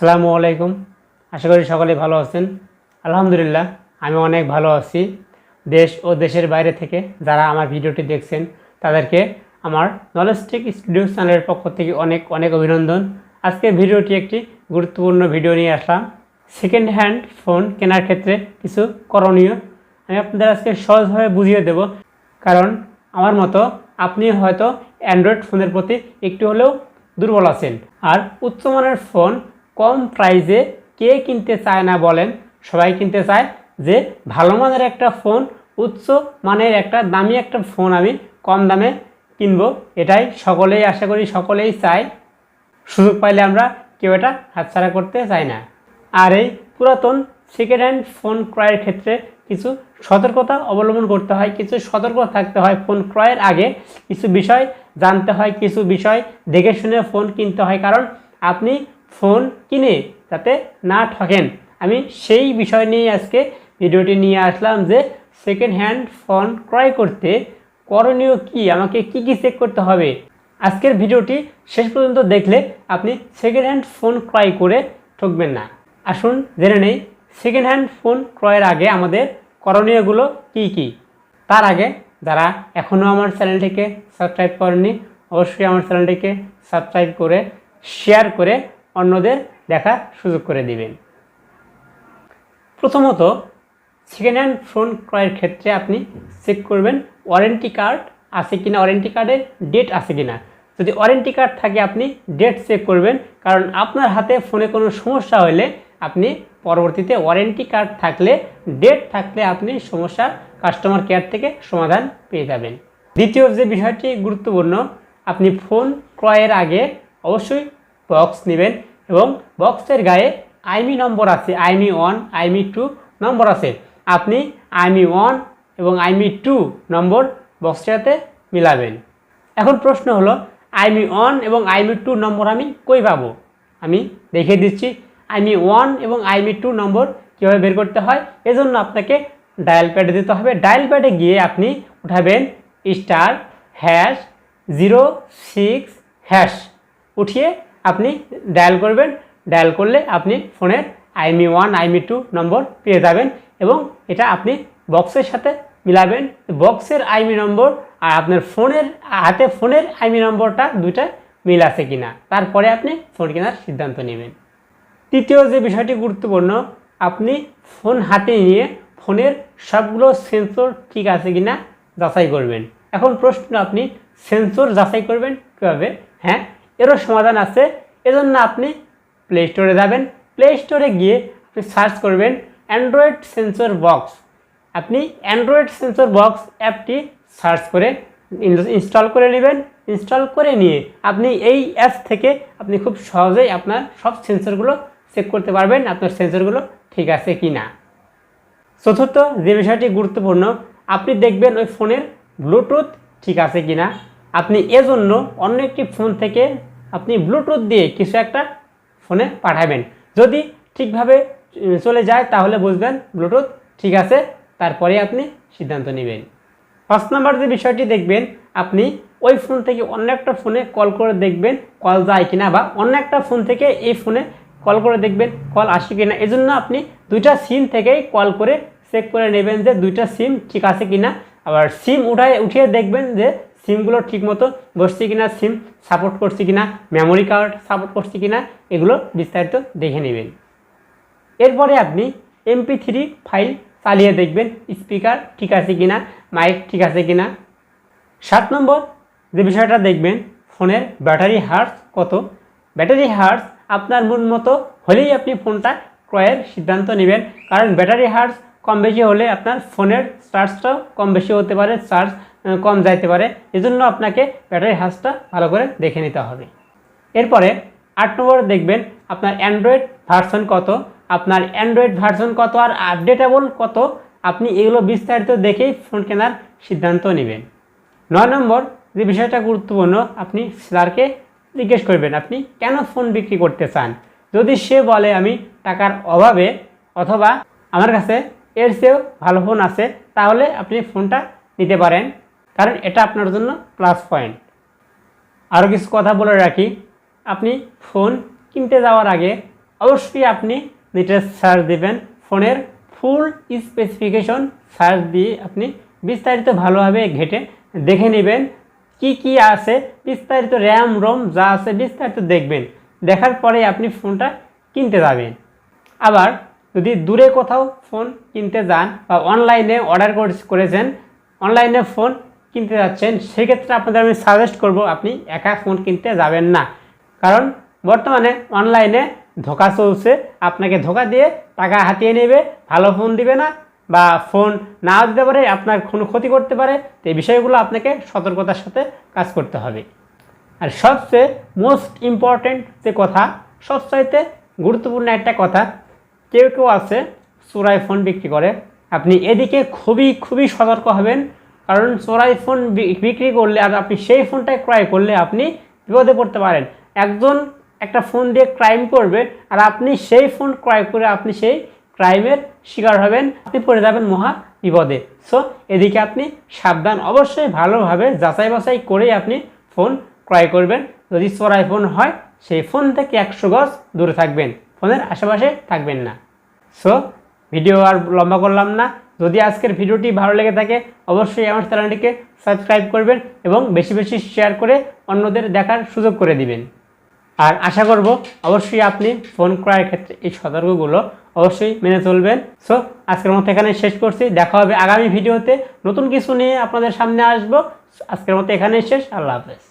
আসসালামু আলাইকুম। আশা করি সকলে ভালো আছেন। আলহামদুলিল্লাহ, আমি অনেক ভালো আছি। দেশ ও দেশের বাইরে থেকে যারা আমার ভিডিওটি দেখছেন, তাদেরকে আমার নলেজ টেক স্টুডিও চ্যানেলের পক্ষ থেকে অনেক অনেক অভিনন্দন। আজকে ভিডিওটি একটি গুরুত্বপূর্ণ ভিডিও নিয়ে আসলাম। সেকেন্ড হ্যান্ড ফোন কেনার ক্ষেত্রে কিছু করণীয়। আমি আপনাদের আজকে সহজভাবে বুঝিয়ে দেব। কারণ আমার মতো আপনি হয়তো অ্যান্ড্রয়েড ফোনের প্রতি একটু হলেও দুর্বল আছেন। আর উচ্চমানের ফোন কম প্রাইসে কে কিনতে চায় না বলেন, সবাই কিনতে চায় যে ভালো মানের একটা ফোন উচ্চ মানের একটা দামি একটা ফোন আমি কম দামে কিনবো, এটাই সকলেই আশা করি সকলেই চায়। সুযোগ পাইলে আমরা কেউ এটা হাতছাড়া করতে চাই না। আর এই পুরাতন সেকেন্ড হ্যান্ড ফোন ক্রয়ের ক্ষেত্রে কিছু সতর্কতা অবলম্বন করতে হয়, কিছু সতর্ক থাকতে হয় ফোন ক্রয়ের আগে, কিছু বিষয় জানতে হয়, কিছু বিষয় দেখে শুনে ফোন কিনতে হয়, কারণ আপনি ফোন কিনে যাতে না ঠকেন আমি সেই বিষয় নিয়ে আজকে ভিডিওটি নিয়ে আসলাম যে সেকেন্ড হ্যান্ড ফোন ক্রয় করতে করণীয় কি? আমাকে কি কি চেক করতে হবে? আজকের ভিডিওটি শেষ পর্যন্ত দেখলে আপনি সেকেন্ড হ্যান্ড ফোন ক্রয় করে ঠকবেন না। আসুন জেনে নেই সেকেন্ড হ্যান্ড ফোন ক্রয়ের আগে আমাদের করণীয়গুলো কি কি? তার আগে যারা এখনও আমার চ্যানেলটিকে সাবস্ক্রাইব করেননি, অবশ্যই আমার চ্যানেলটিকে সাবস্ক্রাইব করে শেয়ার করে অন্যদের দেখার সুযোগ করে দিবেন। প্রথমত সেকেন্ড হ্যান্ড ফোন ক্রয়ের ক্ষেত্রে আপনি চেক করবেন ওয়ারেন্টি কার্ড আছে কি না ওয়ারেন্টি কার্ডের ডেট আছে কিনা। যদি ওয়ারেন্টি কার্ড থাকে, আপনি ডেট চেক করবেন, কারণ আপনার হাতে ফোনে কোনো সমস্যা হলে আপনি পরবর্তীতে ওয়ারেন্টি কার্ড থাকলে ডেট থাকলে আপনি সমস্যার কাস্টমার কেয়ার থেকে সমাধান পেয়ে যাবেন। দ্বিতীয় যে বিষয়টি গুরুত্বপূর্ণ, আপনি ফোন ক্রয়ের আগে অবশ্যই বক্স নেবেন। এবং বক্সের গায়ে আইমি নম্বর আছে, আইমি ওয়ান, আইমি টু নম্বর আছে। আপনি আইমি ওয়ান এবং আইমি টু নম্বর বক্সটাতে মিলাবেন। এখন প্রশ্ন হলো, আইমি ওয়ান এবং আইমি টু নম্বর আমি কই পাবো? আমি দেখিয়ে দিচ্ছি, আইমি ওয়ান এবং আইমি টু নম্বর কীভাবে বের করতে হয়? এজন্য আপনাকে ডায়াল প্যাডে দিতে হবে। ডায়াল প্যাডে গিয়ে আপনি উঠাবেন star hash zero six hash. উঠিয়ে আপনি ডায়াল করবেন। ডায়াল করলে আপনি ফোনের আইমি ওয়ান, আইমি টু নম্বর পেয়ে যাবেন এবং এটা আপনি বক্সের সাথে মিলাবেন। বক্সের আইমি নম্বর আর আপনার ফোনের, হাতে ফোনের আইমি নম্বরটা দুইটা মিল আছে কিনা, তারপরে আপনি ফোন কেনার সিদ্ধান্ত নেবেন। তৃতীয় যে বিষয়টি গুরুত্বপূর্ণ, আপনি ফোন হাতে নিয়ে ফোনের সবগুলো সেন্সর ঠিক আছে কিনা যাচাই করবেন। এখন প্রশ্ন, আপনি সেন্সর যাচাই করবেন কীভাবে? হ্যাঁ এরও সমাধান আছে। এজন্য আপনি প্লে স্টোরে যাবেন। প্লে স্টোরে গিয়ে আপনি সার্চ করবেন অ্যান্ড্রয়েড সেন্সর বক্স আপনি অ্যান্ড্রয়েড সেন্সর বক্স অ্যাপটি সার্চ করে ইনস্টল করে নেবেন। ইনস্টল করে নিয়ে আপনি এই অ্যাপ থেকে আপনি খুব সহজেই আপনার সব সেন্সরগুলো চেক করতে পারবেন আপনার সেন্সরগুলো ঠিক আছে কি না। চতুর্থ যে বিষয়টি গুরুত্বপূর্ণ, আপনি দেখবেন ওই ফোনের ব্লুটুথ ঠিক আছে কি না। আপনি এজন্য অন্য একটি ফোন থেকে আপনি ব্লুটুথ দিয়ে কিছু একটা ফোনে পাঠাবেন। যদি ঠিকভাবে চলে যায়, তাহলে বুঝবেন ব্লুটুথ ঠিক আছে, তারপরে আপনি সিদ্ধান্ত নেবেন। পাঁচ নম্বর যে বিষয়টি দেখবেন, আপনি ওই ফোন থেকে অন্য একটা ফোনে কল করে দেখবেন, কল যায় কিনা বা অন্য একটা ফোন থেকে এই ফোনে কল করে দেখবেন, কল আসে কিনা। এজন্য আপনি দুইটা সিম থেকেই কল করে চেক করে নেবেন যে দুইটা সিম ঠিক আছে কিনা। আবার সিম উঠায়, উঠিয়ে দেখবেন যে সিমগুলো ঠিকমতো বসছে কিনা, সিম সাপোর্ট করছে কিনা মেমোরি কার্ড সাপোর্ট করছে কিনা, এগুলো বিস্তারিত দেখে নেবেন। এরপরে আপনি এমপি থ্রি ফাইল চালিয়ে দেখবেন স্পিকার ঠিক আছে কিনা মাইক ঠিক আছে কিনা। সাত নম্বর যে বিষয়টা দেখবেন, ফোনের ব্যাটারি হার্স কত? ব্যাটারি হার্স আপনার মন মতো হলেই আপনি ফোনটা ক্রয়ের সিদ্ধান্ত নেবেন, কারণ ব্যাটারি হার্স কম বেশি হলে আপনার ফোনের চার্জটাও কম বেশি হতে পারে চার্জ কম যাইতে পারে। এজন্য আপনাকে ব্যাটারি হার্সটা ভালো করে দেখে নিতে হবে। এরপরে আট নম্বর দেখবেন আপনার অ্যান্ড্রয়েড ভার্সন কত। আপনার অ্যান্ড্রয়েড ভার্সন কত আর আপডেটেবল কত আপনি এগুলো বিস্তারিত দেখেই ফোন কেনার সিদ্ধান্ত নেবেন। নয় নম্বর যে বিষয়টা গুরুত্বপূর্ণ, আপনি সেলারকে জিজ্ঞেস করবেন, আপনি কেন ফোন বিক্রি করতে চান? যদি সে বলে, আমি টাকার অভাবে অথবা আমার কাছে এর চেয়েও ভালো ফোন আছে, তাহলে আপনি ফোনটা নিতে পারেন। কারণ এটা আপনার জন্য প্লাস পয়েন্ট আরও কিছু কথা বলে রাখি। আপনি ফোন কিনতে যাওয়ার আগে অবশ্যই আপনি নেটে সার্চ দেবেন। ফোনের ফুল স্পেসিফিকেশন সার্চ দিয়ে আপনি বিস্তারিত ভালোভাবে ঘেটে দেখে নেবেন কি কি আছে, বিস্তারিত র্যাম রোম যা আছে বিস্তারিত দেখবেন। দেখার পরে আপনি ফোনটা কিনতে যাবেন। আবার যদি দূরে কোথাও ফোন কিনতে যান বা অনলাইনে অর্ডার করেছেন অনলাইনে ফোন কিনতে যাচ্ছেন, সেক্ষেত্রে আপনাদের আমি সাজেস্ট করব, আপনি একা ফোন কিনতে যাবেন না। কারণ বর্তমানে অনলাইনে ধোকা চলছে। আপনাকে ধোকা দিয়ে টাকা হাতিয়ে নেবে, ভালো ফোন দিবে না বা ফোন নাও দিতে পারে, আপনার কোনো ক্ষতি করতে পারে। তো এই বিষয়গুলো আপনাকে সতর্কতার সাথে কাজ করতে হবে। আর সবচেয়ে মোস্ট ইম্পর্ট্যান্ট যে কথা, সবচাইতে গুরুত্বপূর্ণ একটা কথা, কেউ কেউ আছে চোরাই ফোন বিক্রি করে। আপনি এদিকে খুবই খুবই সতর্ক হবেন। কারণ চোরাই ফোন বিক্রি করলে আর আপনি সেই ফোনটাই ক্রয় করলে আপনি বিপদে পড়তে পারেন। একজন একটা ফোন দিয়ে ক্রাইম করবে আর আপনি সেই ফোন ক্রয় করে আপনি সেই ক্রাইমের শিকার হবেন, আপনি পড়ে যাবেন মহা বিপদে। সো এদিকে আপনি সাবধান, অবশ্যই ভালোভাবে যাচাই বাছাই করেই আপনি ফোন ক্রয় করবেন। যদি চোরাই ফোন হয়, সেই ফোন থেকে একশো গজ দূরে থাকবেন, ফোনের আশেপাশে থাকবেন না। সো ভিডিও আর লম্বা করলাম না। যদি আজকের ভিডিওটি ভালো লেগে থাকে, অবশ্যই আমার চ্যানেলটিকে সাবস্ক্রাইব করবেন এবং বেশি বেশি শেয়ার করে অন্যদের দেখার সুযোগ করে দিবেন। আর আশা করব অবশ্যই আপনি ফোন ক্রয়ের ক্ষেত্রে এই সতর্কগুলো অবশ্যই মেনে চলবেন। সো আজকের মতো এখানে শেষ করছি। দেখা হবে আগামী ভিডিওতে। নতুন কিছু নিয়ে আপনাদের সামনে আসব। আজকের মতো এখানেই শেষ। আল্লাহ হাফেজ।